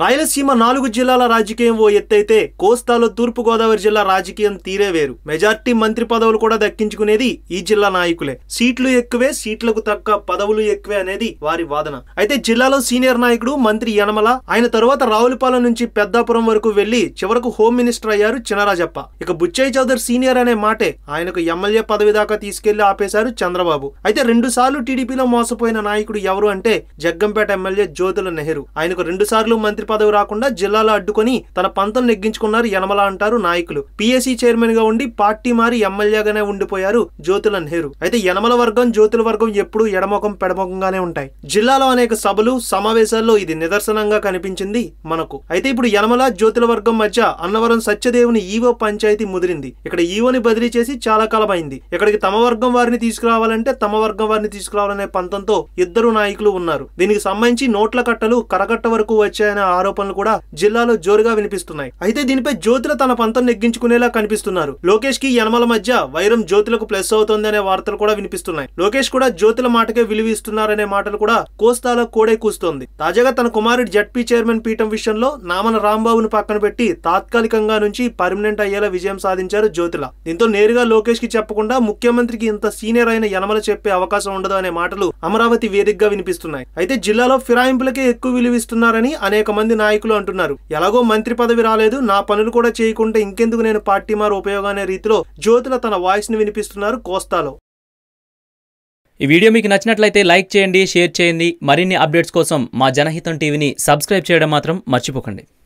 రాయలసీమ నాలుగు జిల్లాల రాజకీయం ఓ ఎత్తైతే కోస్తాలో తూర్పు గోదావరి జిల్లా రాజకీయం తీరే వేరు. మెజార్టీ మంత్రి పదవులు కూడా దక్కించుకునేది ఈ జిల్లా నాయకులే. సీట్లు ఎక్కువే సీట్లకు తక్క పదవులు ఎక్కువే అనేది వారి వాదన. అయితే జిల్లాలో సీనియర్ నాయకుడు మంత్రి యనమల ఆయన తరువాత రావులపాలెం నుంచి పెద్దాపురం వరకు వెళ్ళి చివరకు హోమ్ మినిస్టర్ అయ్యారు చినరాజప్ప. ఇక బుచ్చయ్య చౌదరి సీనియర్ అనే మాటే ఆయనకు ఎమ్మెల్యే పదవి దాకా తీసుకెళ్ళి ఆపేశారు చంద్రబాబు. అయితే రెండు సార్లు టీడీపీలో మోసపోయిన నాయకుడు ఎవరు అంటే జగ్గంపేట ఎమ్మెల్యే జ్యోతుల నెహ్రూ. ఆయనకు రెండు సార్లు మంత్రి పదవి రాకుండా జిల్లాలో అడ్డుకొని తన పంతం నెగ్గించుకున్నారు యనమల అంటారు నాయకులు. పిఎస్సి చైర్మన్గా ఉండి పార్టీ మారి ఎమ్మెల్యేగానే ఉండిపోయారు జ్యోతుల నెహ్రూ. అయితే యనమల వర్గం జ్యోతుల వర్గం ఎప్పుడూ ఎడమొఖం పెడమొఖంగానే ఉంటాయి. జిల్లాలో అనేక సభలు సమావేశాల్లో ఇది నిదర్శనంగా కనిపించింది మనకు. అయితే ఇప్పుడు యనమల జ్యోతుల వర్గం మధ్య అన్నవరం సత్యదేవుని ఈవో పంచాయతీ ముదిరింది. ఇక్కడ ఈవోని బదిలీ చేసి చాలా కాలమైంది. ఇక్కడికి తమ వర్గం వారిని తీసుకురావాలంటే తమ వర్గం వారిని తీసుకురావాలనే పంతంతో ఇద్దరు నాయకులు ఉన్నారు. దీనికి సంబంధించి నోట్ల కట్టలు కరకట్ట వరకు వచ్చాయనే ఆరోపణలు కూడా జిల్లాలో జోరుగా వినిపిస్తున్నాయి. అయితే దీనిపై జ్యోతుల తన పంతం నెగ్గించుకునేలా కనిపిస్తున్నారు. లోకేష్కి యనమల మధ్య వైరం జ్యోతులకు ప్లస్ అవుతుంది అనే వార్తలు కూడా వినిపిస్తున్నాయి. లోకేష్ కూడా జ్యోతుల మాటకే విలువిస్తున్నారనే మాటలు కూడా కోస్తాలో కోడే కూస్తోంది. తాజాగా తన కుమారుడు జడ్పీ చైర్మన్ పీఠం విషయంలో నామన రాంబాబును పక్కన పెట్టి తాత్కాలికంగా నుంచి పర్మనెంట్ అయ్యేలా విజయం సాధించారు జ్యోతుల. దీంతో నేరుగా లోకేష్కి చెప్పకుండా ముఖ్యమంత్రికి ఇంత సీనియర్ అయిన యనమల చెప్పే అవకాశం ఉండదు అనే మాటలు అమరావతి వేదికగా వినిపిస్తున్నాయి. అయితే జిల్లాలో ఫిరాయింపులకే ఎక్కువ విలువిస్తున్నారని అనేక మంది నాయకులు అంటున్నారు. ఎలాగో మంత్రి పదవి రాలేదు నా పనులు కూడా చేయకుండా ఇంకెందుకు నేను పార్టీ మారు ఉపయోగం అనే రీతిలో జ్యోతుల తన వాయిస్ని వినిపిస్తున్నారు కోస్తాలో. ఈ వీడియో మీకు నచ్చినట్లయితే లైక్ చేయండి షేర్ చేయండి. మరిన్ని అప్డేట్స్ కోసం మా జనహితం టీవీని సబ్స్క్రైబ్ చేయడం మాత్రం మర్చిపోకండి.